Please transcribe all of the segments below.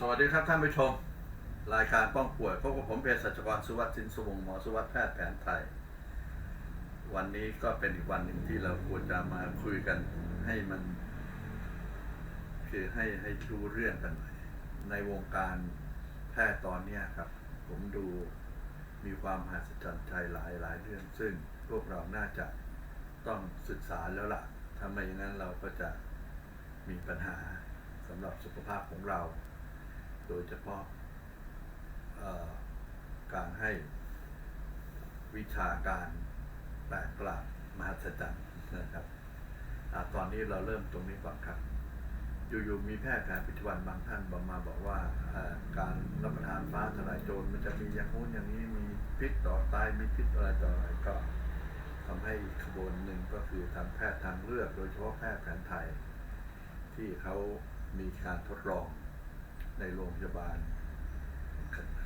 สวัสดีครับท่านผู้ชม รายการป้องป่วยพบกับผมเภสัชกรสุวัสดิ์สินสวงหมอสุวัสดิ์แพทย์แผนไทย วันนี้ก็เป็นอีกวันหนึ่งที่เราควรจะมาคุยกันให้มัน คือให้ให้รู้เรื่องกันหน่อยในวงการแพทย์ตอนเนี้ครับ ผมดูมีความมหัศจรรย์ใจหลายหลายเรื่อง ซึ่งพวกเราน่าจะต้องศึกษาแล้วล่ะถ้าไมอย่างนั้นเราก็จะมีปัญหาสำหรับสุขภาพของเรา โดยเฉพาะการให้วิชาการแปลกประหลาดมหัศจรรย์นะครับอตอนนี้เราเริ่มตรงนี้ก่อนครับ อยู่ๆมีแพทย์แผนปัจจุบันบางท่านบอกมาบอกว่าการรับประทานฟ้าทลายโจรมันจะมีอย่างนู้นอย่างนี้มีพิษต่อตายมีพิษอะไรต่ออะไรก็ทำให้ขบวนหนึ่งก็คือทางแพทย์ทางเลือก โดยเฉพาะแพทย์แผนไทย ที่เขามีการทดลอง ในโรงพยาบาล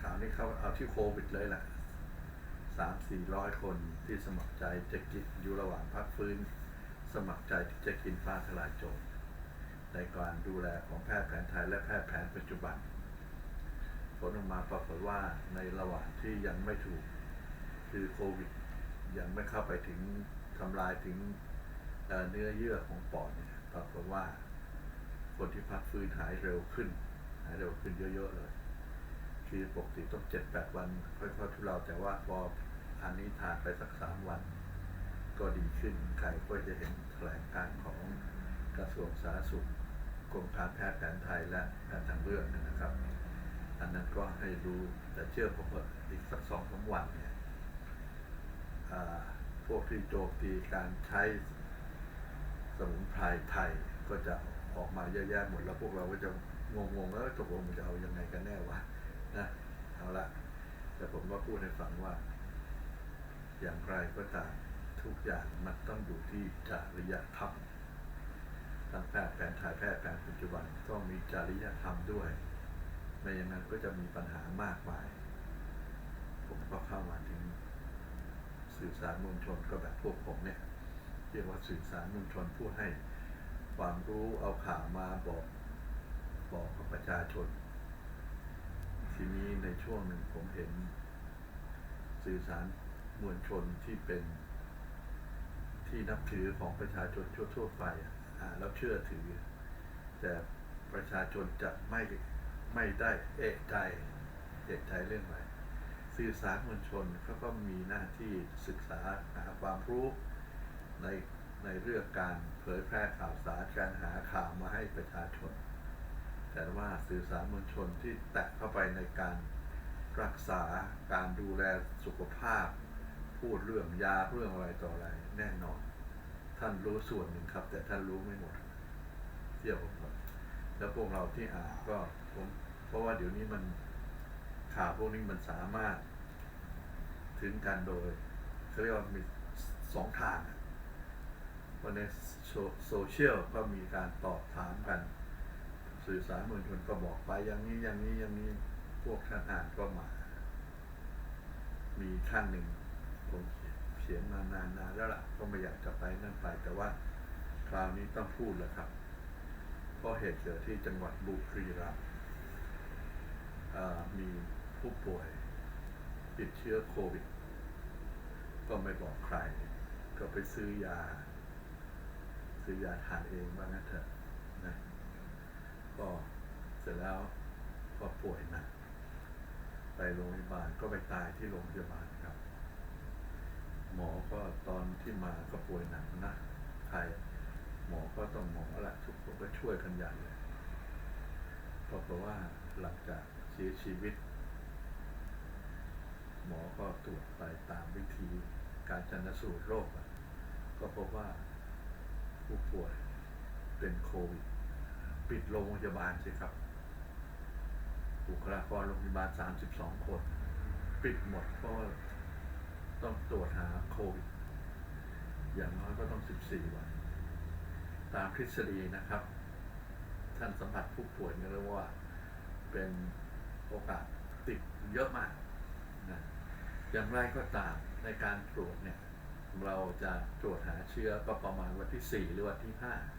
คราวนี้เขาเอาที่โควิดเลยแหละสามสี่ร้อยคนที่สมัครใจจะกินอยู่ระหว่างพักฟื้น สมัครใจที่จะกินฟ้าทลายโจรในการดูแลของแพทย์แผนไทยและแพทย์แผนปัจจุบัน ผลออกมาปรากฏว่าในระหว่างที่ยังไม่ถูก คือโควิด ยังไม่เข้าไปถึงทำลายถึงเเนื้อเยื่อของปอดเนี่ยปรากฏว่าคนที่พักฟื้นหายเร็วขึ้นายเร็วขึ้นเยอะๆเลยคือปกติต้องเจ็ดแปดวันค่อยๆทุเลาแต่ว่าพออันนี้ทานไปสักสามวัน ก็ดีขึ้นใครก็จะเห็นแถลงการของกระทรวงสาธารณสุขกรมการแพทย์แผนไทยและการทางเลือกนะครับ อันนั้นก็ให้รู้แต่เชื่อผมว่าอีกสักสองสามวันเนี่ยพวกที่โจมตีการใช้สมุนไพรไทยก็จะออกมาเยอะแยะหมดแล้วพวกเราก็จะ งงๆแล้วตกลงมันจะเอายังไงกันแน่วะนะเอาละแต่ผมก็พูดให้ฟังว่า อย่างไรก็ตามทุกอย่างมันต้องอยู่ที่จริยธรรมทางแพทย์แผนไทยแพทย์แผนปัจจุบันต้องมีจริยธรรมด้วยไม่อย่างนั้นก็จะมีปัญหามากมาย ผมก็เข้ามาถึงสื่อสารมวลชนก็แบบพวกผมเนี่ยเรียกว่าสื่อสารมวลชนผู้ให้ความรู้เอาข่าวมาบอก บอกกับประชาชน ทีนี้ในช่วงหนึ่งผมเห็น สื่อสารมวลชนที่เป็นที่นับถือของประชาชนทั่วๆไปอ่าแล้วเชื่อถือ แต่ประชาชนจะไม่ไม่ได้เอกใจเอกใจเรื่องอะไรสื่อสารมวลชนเขาก็มีหน้าที่ศึกษาหาความรู้ในในเรื่องการเผยแพร่ข่าวสารการหาข่าวมาให้ประชาชน แต่ว่าสื่อสารมวลชนที่แตะเข้าไปในการรักษาการดูแลสุขภาพ พูดเรื่องยาเรื่องอะไรต่ออะไรแน่นอน ท่านรู้ส่วนหนึ่งครับ แต่ท่านรู้ไม่หมดเที่ยวผมครับแล้วพวกเราที่อ่านก็ผมเพราะว่าเดี๋ยวนี้มันข่าวพวกนี้มันสามารถ ถึงกันโดยเขาเรียกว่ามีสองทางอะเพราะในโซเชียลก็มีการตอบถามกัน สื่อสารมวลชนก็บอกไปอย่างนี้อย่างนี้อย่างนี้พวกท่านอ่านก็มา มีท่านหนึ่งผมเขียนมานานๆแล้วล่ะก็ไม่อยากจะไปนั่นไป แต่ว่าคราวนี้ต้องพูดแล้วครับเพราะเหตุเกิดที่จังหวัดบุรีรัมย์มีผู้ป่วยติดเชื้อโควิด ก็ไม่บอกใคร ก็ไปซื้อยา ซื้อยาทานเองว่างั้นเถอะนะ ก็เสร็จแล้วก็ป่วยหนักไปโรงพยาบาลก็ไปตายที่โรงพยาบาลครับ หมอก็ตอนที่มาก็ป่วยหนักนะใครหมอก็ต้องหมอละทุกคนก็ช่วยกันใหญ่เลยเพราะว่าหลังจากเสียชีวิต หมอก็ตรวจไปตามวิธีการชันสูตรโรคก็พบว่าผู้ป่วยเป็นโควิด ปิดโรงพยาบาลสิครับ บุคลากรโรงพยาบาล 32 คน ปิดหมดเพราะต้องตรวจหาโควิด อย่างน้อยก็ต้อง 14 วัน ตามทฤษฎีนะครับ ท่านสัมผัสผู้ป่วยเนี่ยเรียกว่าเป็นโอกาสติดเยอะมากนะอย่างไรก็ตามในการตรวจเนี่ย เราจะตรวจหาเชื้อก็ประมาณวันที่ 4 หรือวันที่ 5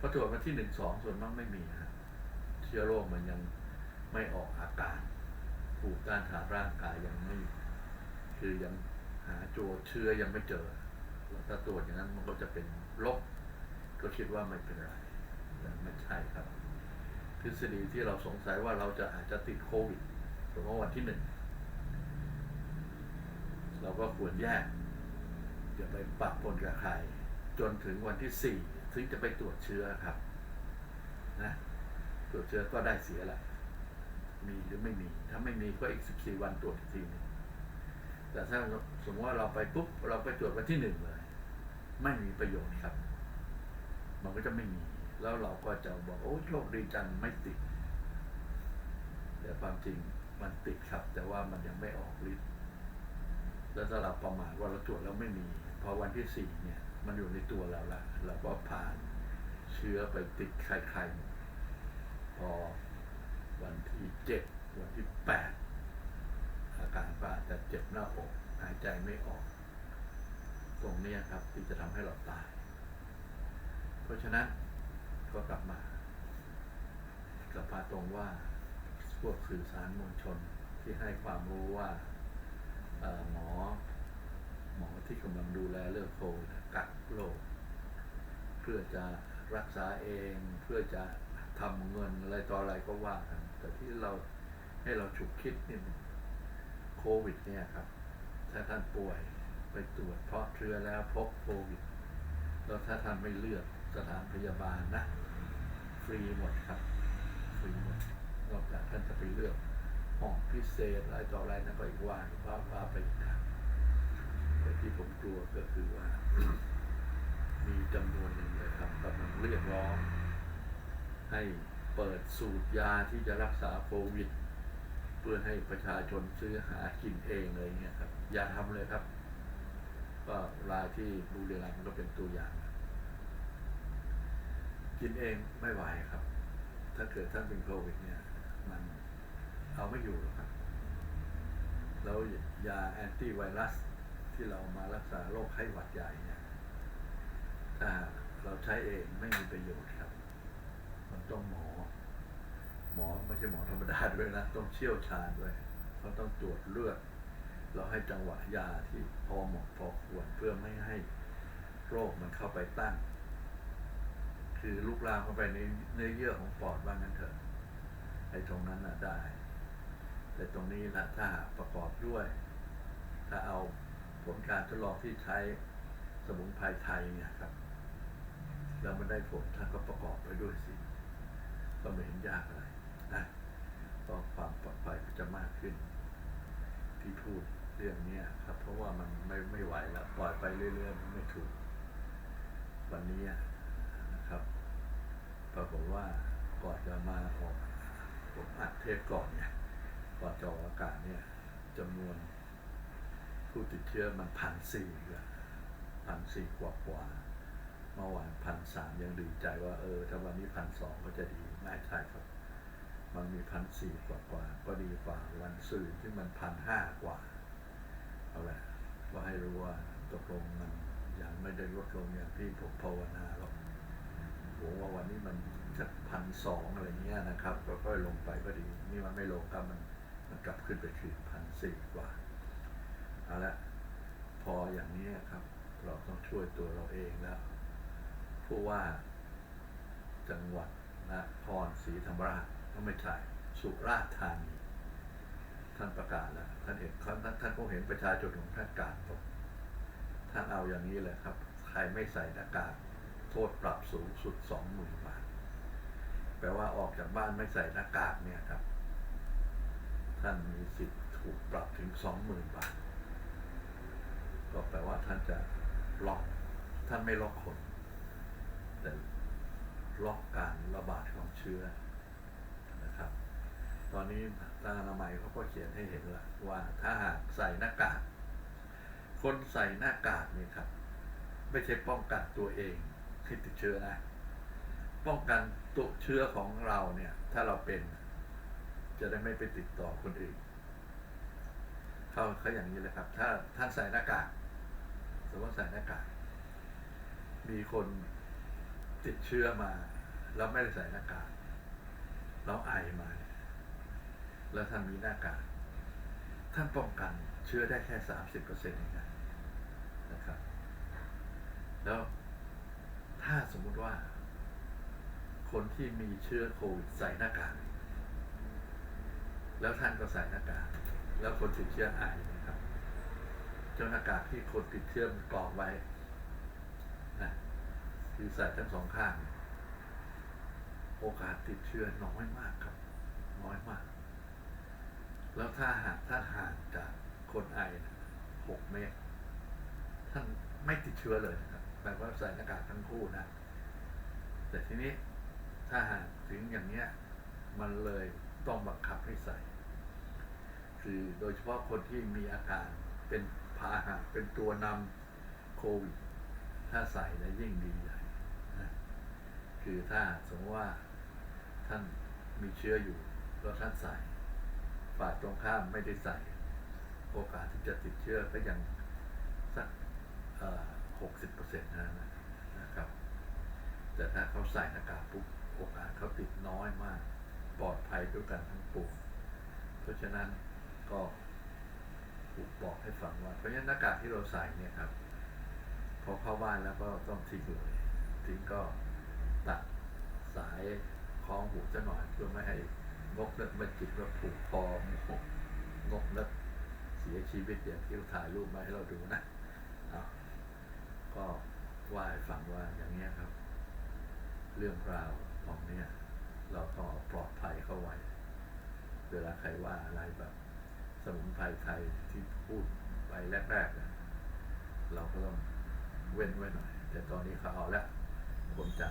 พอตรวจวันที่หนึ่งสองส่วนมากไม่มีฮะชื้อโรคมันยังไม่ออกอาการภูมิต้านทานร่างกายยังไม่คือยังหาตัวเชื้อยังไม่เจอแล้วถ้าตรวจอย่างนั้นมันก็จะเป็นลบก็คิดว่าไม่เป็นไรแต่ไม่ใช่ครับ ทฤษฎีที่เราสงสัยว่าเราจะอาจจะติดโควิดสมมติว่าวันที่หนึ่งเราก็ควรแยกอย่าไปปะปนกับใคร จนถึงวันที่สี่ ถึงจะไปตรวจเชื้อครับนะตรวจเชื้อก็ได้เสียแหละมีหรือไม่มี ถ้าไม่มีก็อีกสิบสี่วันตรวจอีกทีหนึงแต่ถ้าสมมติว่าเราไปปุ๊บเราไปตรวจวันที่หนึ่งเลย ไม่มีประโยชน์ครับ มันก็จะไม่มี แล้วเราก็จะบอกโอ้โชคดีจังไม่ติด แต่ความจริงมันติดครับ แต่ว่ามันยังไม่ออกฤทธิ์แล้วถ้าเราประมาทว่าเราตรวจแล้วไม่มี พอวันที่สี่เนี่ย มันอยู่ในตัวเราละเราก็ผ่านเชื้อไปติดใครๆพอวันที่เจ็ดวันที่แปดอาการก็อาจจะเจ็บหน้าอกหายใจไม่ออก ตรงนี้ครับที่จะทำให้เราตาย เพราะฉะนั้นก็กลับมากลับมาตรงว่าพวกสื่อสารมวลชนที่ให้ความรู้ว่าหมอ มอที่กำลังดูแลเรื่องโควิดกักโรคเพื่อจะรักษาเองเพื่อจะทำเงินอะไรต่ออะไรก็ว่ากันแต่ที่เราให้เราฉุกคิดนี่โควิดเนี่ยครับ ถ้าท่านป่วยไปตรวจเพราะเชื้อแล้วพบโควิดแล้วถ้าท่านไม่เลือกสถานพยาบาลนะ ฟรีหมดครับ ฟรีหมดนอกจากท่านจะไปเลือกห้องพิเศษอะไรต่ออะไรนั่นก็อีกว่าว่าว่าไปอีกทาง แต่ที่ผมกลัวก็คือว่า มีจำนวนหนึ่งเลยครับกำลังเรียกร้อง ให้เปิดสูตรยาที่จะรักษาโควิด เพื่อให้ประชาชนซื้อหากินเองเลยเนี่ยครับ อย่าทำเลยครับ ก็รายที่บุรีรัมย์ก็เป็นตัวอย่าง กินเองไม่ไหวครับ ถ้าเกิดท่านเป็นโควิดเนี่ย มันเอาไม่อยู่หรอกครับ แล้วยาแอนตี้ไวรัส ที่เรามารักษาโรคไข้หวัดใหญ่เนี่ยถ้าเราใช้เองไม่มีประโยชน์ครับ มันต้องหมอ หมอไม่ใช่หมอธรรมดาด้วยนะ ต้องเชี่ยวชาญด้วยเขาต้องตรวจเลือด เราให้จังหวะยาที่พอเหมาะพอควรเพื่อไม่ให้โรคมันเข้าไปตั้ง คือลุกลามเข้าไปในเนื้อเยื่อของปอดว่างั้นเถอะไอ้ตรงนั้นน่ะได้ แต่ตรงนี้นะถ้าประกอบด้วย ถ้าเอา ผลการทดลองที่ใช้สมุนไพรไทยเนี่ยครับ แล้วมันได้ผลท่านก็ประกอบไปด้วยสิ ก็ไม่เห็นยากอะไรนะก็ความปลอดภัยก็จะมากขึ้น ที่พูดเรื่องนี้ครับ เพราะว่ามันไม่ไม่ไหวแล้วปล่อยไปเรื่อยๆมันไม่ถูก วันนี้นะครับปรากฏว่าก่อนจะมาออกผมอัดเทปก่อนเนี่ยก่อนจะออกอากาศเนี่ยจำนวน ผู้ติดเชื้อมันพันสี่พันสี่กว่ากว่าเมื่อวานพันสามยังดีใจว่าเออถ้าวันนี้พันสองก็จะดีไม่ใช่ครับ มันมีพันสี่กว่ากว่าก็ดีกว่าวันสื่อที่มันพันห้ากว่าเอาละก็ให้รู้ว่าตกลงมันยังไม่ได้ลดลงอย่างที่ผมภาวนาหรอกผมว่าวันนี้มันสักพันสองอะไรเงี้ยนะครับก็ค่อยลงไปก็ดี นี่มันไม่ลงครับมันมันกลับขึ้นไปคือพันสี่กว่า เอาละพออย่างนี้ครับ เราต้องช่วยตัวเราเองแล้วผู้ว่าจังหวัดนครศรีธรรมราชก็ไม่ใช่สุราษฎร์ธานี ท่านประกาศแล้วท่านเห็นท่านท่านคงเห็นประชาชนของท่านกาดตกท่านเอาอย่างนี้เลยครับ ใครไม่ใส่หน้ากากโทษปรับสูงสุดสองหมื่นบาท แปลว่าออกจากบ้านไม่ใส่หน้ากากเนี่ยครับ ท่านมีสิทธิ์ถูกปรับถึงสองหมื่นบาท ก็แปลว่าท่านจะล็อกท่านไม่ล็อกคน แต่ล็อกการระบาดของเชื้อนะครับ ตอนนี้ทางอนามัยเขาก็เขียนให้เห็นแล้วว่าถ้าหากใส่หน้ากาก คนใส่หน้ากากนี่ครับ ไม่ใช่ป้องกันตัวเองที่ติดเชื้อนะ ป้องกันตัวเชื้อของเราเนี่ย ถ้าเราเป็น จะได้ไม่ไปติดต่อคนอื่นเขาเขาอย่างนี้เลยครับ ถ้าท่านใส่หน้ากาก สมมติว่าใส่หน้ากากมีคนติดเชื้อมา แล้วไม่ได้ใส่หน้ากากเเราไอมา แล้วท่านมีหน้ากากท่านป้องกันเชื้อได้แค่สามสิบเปอร์เซ็นต์เองนะนะครับ แล้วถ้าสมมุติว่า คนที่มีเชื้อโควิดใส่หน้ากากแล้วท่านก็ใส่หน้ากากแล้วคนติดเชื้อไอนะครับ จ้าหน้ากากที่คนติดเชื้อมันกรองไว้นะคือใส่ทั้งสองข้าง โอกาสติดเชื้อน้อยมากครับ น้อยมาก แล้วถ้าหากถ้าห่างจากคนไอนะหกเมตร ท่านไม่ติดเชื้อเลยนะครับแปลว่าใส่หน้ากากทั้งคู่นะ แต่ทีนี้ถ้าหากถึงอย่างเนี้ย มันเลยต้องบังคับให้ใส่ คือโดยเฉพาะคนที่มีอาการเป็น พาหะเป็นตัวนำโควิด ถ้าใส่แล้วยิ่งดีใหญ่นะคือถ้าสมมติว่าท่านมีเชื้ออยู่แล้วท่านใส่ฝ่ายตรงข้ามไม่ได้ใส่ โอกาสที่จะติดเชื้อก็ยังสักหกสิบเปอร์เซ็นต์นะนะครับ แต่ถ้าเขาใส่หน้ากากปุ๊บโอกาสเขาติดน้อยมาก ปลอดภัยด้วยกันทั้งปวงเพราะฉะนั้นก็ ให้ฟังว่าเพราะฉะนั้นหน้ากากที่เราใส่เนี่ยครับ พอเข้าบ้านแล้วก็ต้องทิ้งเลยทิ้งก็ตัดสายคล้องหูจะหน่อยเพื่อไม่ให้งกเล็กมาจิกแล้วผูกคอมงกแล้วเสียชีวิตอย่างที่เราถ่ายรูปมาให้เราดูนะเอาก็ว่าให้ฟังว่าอย่างเนี้ยครับ เรื่องราวของเนี้ยเราต้องปลอดภัยเข้าไว้ เวลาใครว่าอะไรแบบสมุนไพรไทยที่พูด ไปแรกๆเราก็ต้องเว้นไว้หน่อย แต่ตอนนี้เขาเอาแล้วคนจะ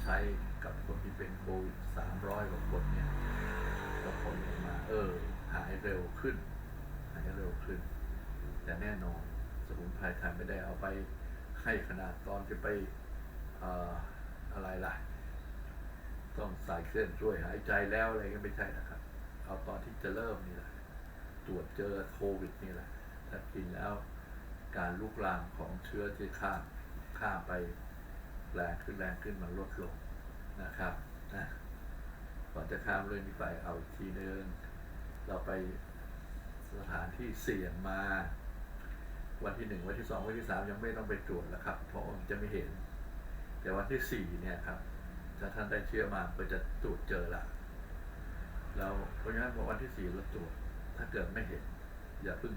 ใช้กับคนที่เป็นโควิดสามร้อยกว่าคนเนี่ยก็ผลออกมา เออ หายเร็วขึ้น หายเร็วขึ้น แต่แน่นอนสมุนไพรไทยไม่ได้เอาไปให้ขนาดตอนจะไปอออะไรล่ะ ต้องใส่เครื่องช่วยหายใจแล้วอะไรก็ไม่ใช่นะครับ เอาตอนที่จะเริ่มนี่แหละ ตรวจเจอโควิดนี่แหละ ถ้ากินแล้วการลุกลามของเชื้อที่ข้ามข้ามไปแรงขึ้นแรงขึ้นมันลดลงนะครับนะก่อนจะข้ามเรื่องนี้ไปเอาอีกทีนึงเราไปสถานที่เสี่ยงมา วันที่หนึ่งวันที่สองวันที่สามยังไม่ต้องไปตรวจแล้วครับ เพราะมันจะไม่เห็น แต่วันที่สี่เนี่ยครับถ้าท่านได้เชื้อมาก็จะตรวจเจอละแล้วเพราะฉะนั้นพอวันที่สี่เราตรวจถ้าเกิดไม่เห็น อย่าเพึ่ง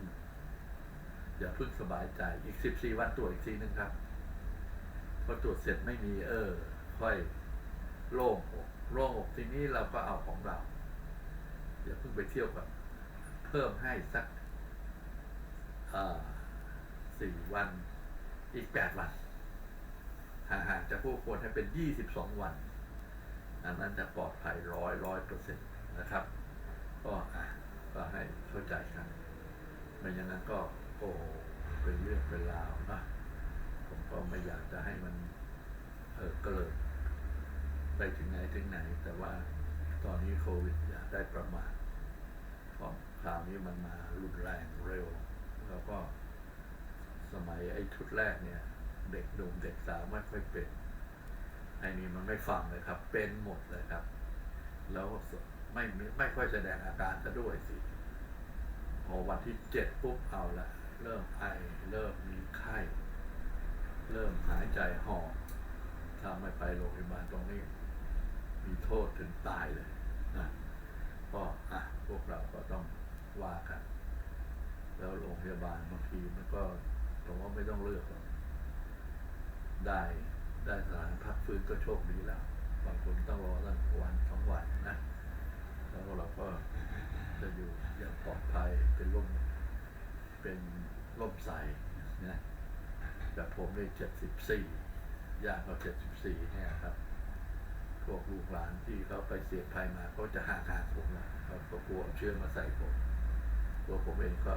อย่าเพึ่งสบายใจอีกสิบสี่วันตรวจอีกทีนึงครับพอตรวจเสร็จไม่มีเออ ค่อยโล่งอกโล่งอกทีนี้เราก็เอาของเรา อย่าเพิ่งไปเที่ยวกับเพิ่มให้สักสี่วันอีกแปดวันห่างๆจากผู้คนให้เป็นยี่สิบสองวันอันนั้นจะปลอดภัยร้อยร้อยเปอร์เซ็นต์นะครับ ก็อะก็ให้เข้าใจกันไม่อย่างนั้นก็ อ้เป็นเรื่องเป็นราวนะผมก็ไม่อยากจะให้มันเออเกิดไปถึงไหนถึงไหน แต่ว่าตอนนี้โควิดอย่าได้ประมาทเพราะคราวนี้มันมารุนแรงเร็ว แล้วก็สมัยไอ้ชุดแรกเนี่ย เด็กหนุ่มเด็กสาวไม่ค่อยเป็นไอ้นี่มันไม่ฟังเลยครับ เป็นหมดเลยครับ แล้วไม่ไม่ค่อยแสดงอาการก็ด้วยสิพอวันที่เจ็ดปุ๊บเอาละ เริ่มไอ เริ่มมีไข้ เริ่มหายใจหอบถ้าไม่ไปโรงพยาบาลตรงนี้ มีโทษถึงตายเลยนะก็อะพวกเราก็ต้องว่ากัน แล้วโรงพยาบาลบางทีมันก็ผมว่าไม่ต้องเลือกหรอกได้ได้สถานพักฟื้นก็โชคดีแล้วบางคนต้องรอตั้งวันสองวันนะแล้วเราก็จะอยู่อย่างปลอดภัยเป็นร่มเป็น ร่มใสนะแต่ผมได้เจ็ดสิบสี่ย่างเขาเจ็ดสิบสี่เนี่ยครับพวกลูกหลานที่เขาไปเสียภัยมาก็จะห่างๆผมนะเขาก็กลัวเชื้อมาใส่ผมตัวผมเองก็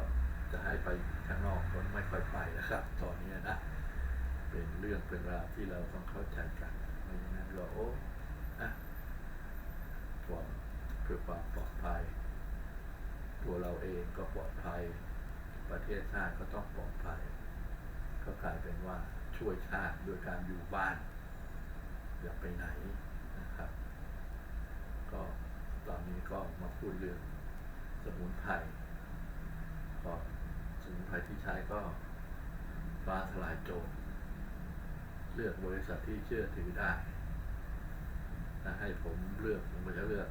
จะให้ไปข้างนอกก็ไม่ค่อยไปนะครับ ตอนนี้นะ เป็นเรื่องเป็นราวที่เราต้องเข้าใจกันไม่อย่างนั้นเราโอ้อะปลอดเพื่อความปลอดภัย ตัวเราเองก็ปลอดภัย ประเทศชาติก็ต้องปลอดภัย ก็กลายเป็นว่าช่วยชาติด้วยการอยู่บ้าน อย่าไปไหนนะครับ ก็ตอนนี้ก็มาพูดเรื่องสมุนไพรก็สมุนไพรที่ใช้ก็ฟ้าทลายโจรเลือกบริษัทที่เชื่อถือได้ถ้าให้ผมเลือกผมก็จะเลือก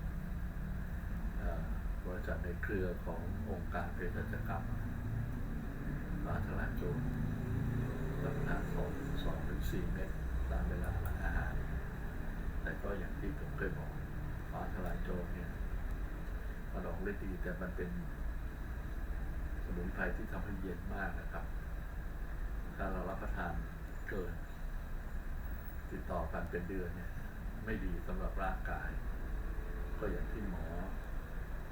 อบริษัทในเครือขององค์การเภสัชกรรม ฟ้าทลายโจรรับประทานสองสองถึงสี่เม็ดตามเวลาหลังอาหาร แต่ก็อย่างที่ผมเคยบอกฟ้าทลายโจรเนี่ยมันออกฤทธิ์ดีแต่มันเป็นสมุนไพรที่ทำให้เย็นมากนะครับ ถ้าเรารับประทานเกิน ติดต่อกันเป็นเดือนเนี่ยไม่ดีสำหรับร่างกาย ก็อย่างที่หมอ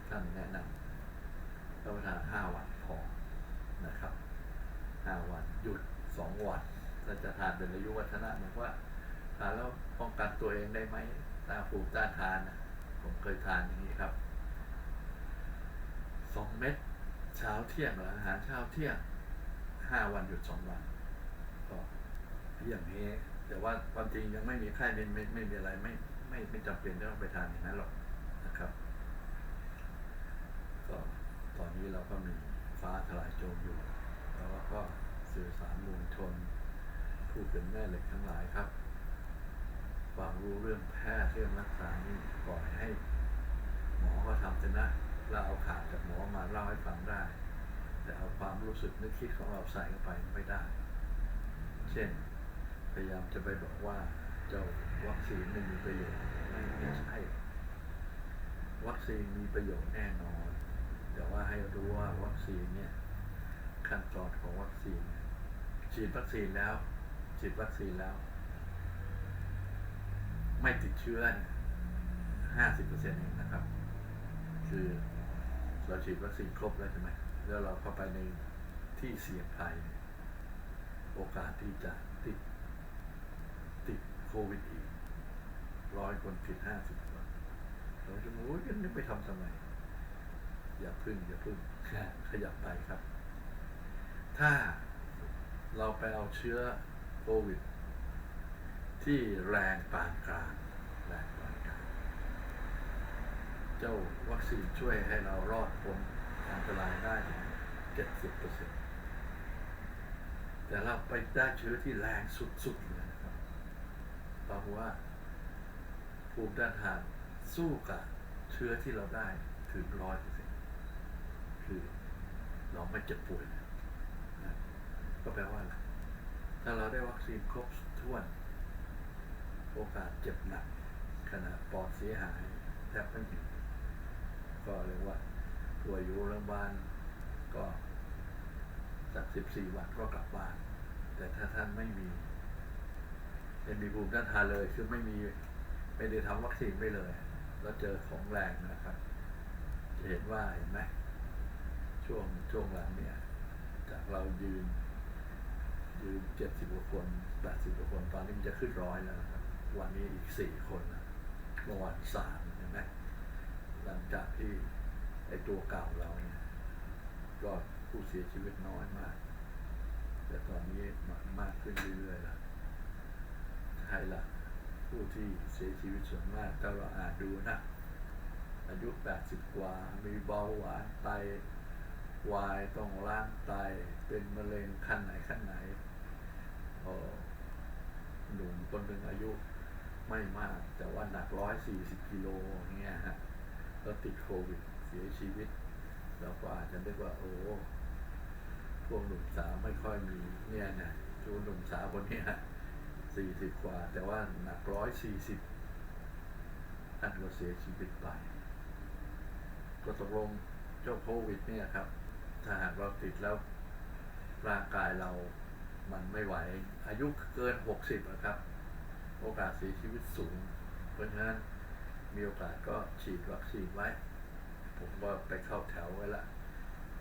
ท่านแนะนำรับประทานห้าวันพอนะครับ ห้าวันหยุดสองวันถ้าจะทานเป็นอายุวัฒนะเหมือนว่าทานแล้วป้องกันตัวเองได้ไหมตามภูมิต้านทานนะผมเคยทานอย่างนี้ครับสองเม็ดเช้าเที่ยงหลังอาหารเช้าเที่ยงห้าวันหยุดสองวันก็อย่างนี้ แต่ว่าความจริงยังไม่มีไข้ไม่ไม่ไม่มีอะไรไม่ไม่ไม่จำเป็นต้องไปทานอย่างนั้นหรอกนะครับ ก็ตอนนี้เราก็มีฟ้าทลายโจรอยู่ แล้วก็สื่อสารมวลชน ผู้เป็นแม่เหล็กทั้งหลายครับความรู้เรื่องแพทย์เรื่องรักษานี่ปล่อยให้ หมอก็ทำเถอะนะเราเอาข่าวจากหมอมาเล่าให้ฟังได้ แต่เอาความรู้สึกนึกคิดของเราใส่เข้าไปไม่ได้ เช่น พยายามจะไปบอกว่าเจ้าวัคซีนไม่มีประโยชน์ไม่ไม่ใช่วัคซีนมีประโยชน์แน่นอน แต่ว่าให้รู้ว่าวัคซีนเนี่ย ขั้นตอนของวัคซีนเนี่ยฉีดวัคซีนแล้ว ฉีดวัคซีนแล้ว ไม่ติดเชื้อห้าสิบเปอร์เซ็นต์เองนะครับ คือเราฉีดวัคซีนครบแล้วใช่ไหมแล้วเราเข้าไปในที่เสี่ยงภัยเนี่ยโอกาสที่จะติด ติดโควิดอีกร้อยคนติดห้าสิบคนเราจะโอ้ยยังนึกไปทำทำไม อย่าพึ่ง อย่าพึ่งขยับไปครับ ถ้าเราไปเอาเชื้อโควิด ที่แรงปานกลางแรงปานกลาง เจ้าวัคซีนช่วยให้เรารอดพ้นอันตรายได้เจ็ดสิบเปอร์เซ็นต์แต่เราไปได้เชื้อที่แรงสุดๆเลยนะครับเราว่าภูมิต้านทานสู้กับเชื้อที่เราได้ถึงร้อยเปอร์เซ็นต์คือเราไม่เจ็บป่วยนะ ก็แปลว่าอะไรถ้าเราได้วัคซีนครบถ้วน โอกาสเจ็บหนักขณะปอดเสียหายแทบไม่มีก็เรียกว่าป่วยอยู่โรงพยาบาลก็จากสิบสี่วันก็กลับบ้าน แต่ถ้าท่านไม่มีไม่มีภูมิต้านทานเลยคือไม่มีไม่ได้ทำวัคซีนไปเลย แล้วเจอของแรงนะครับจะเห็นว่าเห็นไหมช่วงช่วงหลังเนี่ย จากเรายืน ยืนเจ็ดสิบกว่าคนแปดสิบกว่าคน ตอนนี้มันจะขึ้นร้อยแล้วนะครับ วันนี้อีกสี่คนเมื่อวานสามเห็นไหมหลังจากที่ไอ้ตัวเก่าเราเนี่ยก็ผู้เสียชีวิตน้อยมาก แต่ตอนนี้มากขึ้นเรื่อยๆแล้วใครล่ะ ผู้ที่เสียชีวิตส่วนมากถ้าเราอ่านดูนะ อายุ 80 กว่า มีเบาหวานไตวายต้องล้างไตเป็นมะเร็งขั้นไหนขั้นไหน คนหนึ่งอายุไม่มาก แต่ว่าหนัก140กิโลอย่างเงี้ยฮะแล้วติดโควิดเสียชีวิตเราก็อาจจะนึกว่าโอ้พวกหนุ่มสาวไม่ค่อยมีเนี่ยนะชูหนุ่มสาวคนเนี้ยสี่สิบกว่า แต่ว่าหนักร้อยสี่สิบท่านก็เสียชีวิตไป ก็ตกลงเจ้าโควิดเนี่ยครับ ถ้าหากเราติดแล้วร่างกายเรามันไม่ไหว อายุเกินหกสิบนะครับ โอกาสเสียชีวิตสูง เพราะฉะนั้นมีโอกาสก็ฉีดวัคซีนไว้ ผมก็ไปเข้าแถวไว้ละ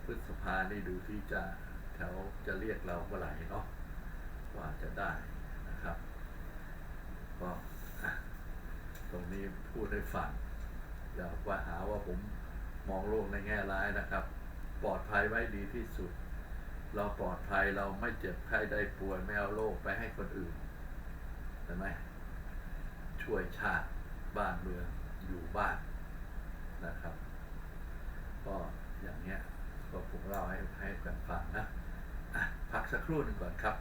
พฤษภานี่ดูที่จะแถวจะเรียกเราเมื่อไหร่เนาะว่าจะได้นะครับก็ตรงนี้พูดให้ฟังอย่าว่าหาว่าผมมองโลกในแง่ร้ายนะครับ ปลอดภัยไว้ดีที่สุด เราปลอดภัยเราไม่เจ็บไข้ได้ป่วยไม่เอาโรคไปให้คนอื่นเห็นไหม ช่วยชาติบ้านเมืองอยู่บ้านนะครับ ก็อย่างเงี้ยก็ผมเล่าให้ให้กันฟังนะพักสักครู่หนึ่งก่อนครับ